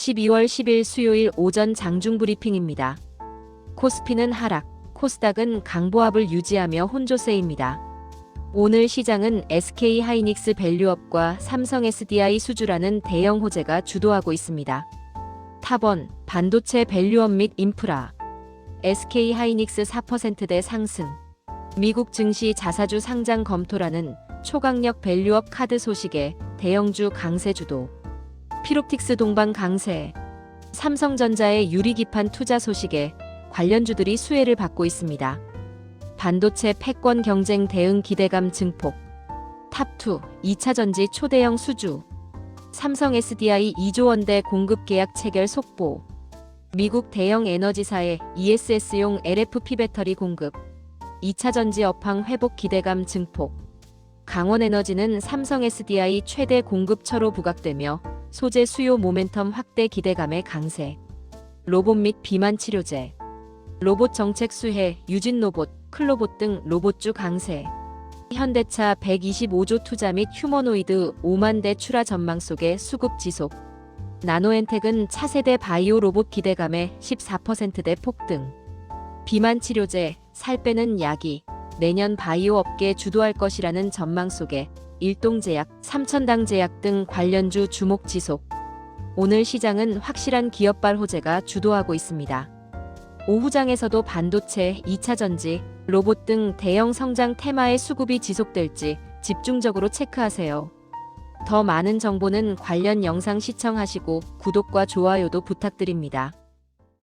12월 10일 수요일 오전 장중 브리핑입니다. 코스피는 하락, 코스닥은 강보합을 유지하며 혼조세입니다. 오늘 시장은 SK 하이닉스 밸류업과 삼성 SDI 수주라는 대형 호재가 주도하고 있습니다. 탑원, 반도체 밸류업 및 인프라, SK 하이닉스 4%대 상승, 미국 증시 자사주 상장 검토라는 초강력 밸류업 카드 소식에 대형주 강세 주도, 피롭틱스 동반 강세, 삼성전자의 유리기판 투자 소식에 관련주들이 수혜를 받고 있습니다. 반도체 패권 경쟁 대응 기대감 증폭, 탑2, 2차 전지 초대형 수주, 삼성 SDI 2조 원대 공급 계약 체결 속보, 미국 대형 에너지사의 ESS용 LFP 배터리 공급, 2차 전지 업황 회복 기대감 증폭, 강원에너지는 삼성 SDI 최대 공급처로 부각되며 소재 수요 모멘텀 확대 기대감의 강세, 로봇 및 비만 치료제, 로봇 정책 수혜, 유진 로봇, 클로봇 등 로봇주 강세, 현대차 125조 투자 및 휴머노이드 5만 대 출하 전망 속에 수급 지속, 나노엔텍은 차세대 바이오 로봇 기대감에 14%대 폭등, 비만 치료제, 살 빼는 약이 내년 바이오 업계 주도할 것이라는 전망 속에 일동제약, 삼천당제약 등 관련주 주목 지속. 오늘 시장은 확실한 기업발 호재가 주도하고 있습니다. 오후장에서도 반도체, 2차 전지, 로봇 등 대형 성장 테마의 수급이 지속될지 집중적으로 체크하세요. 더 많은 정보는 관련 영상 시청하시고 구독과 좋아요도 부탁드립니다.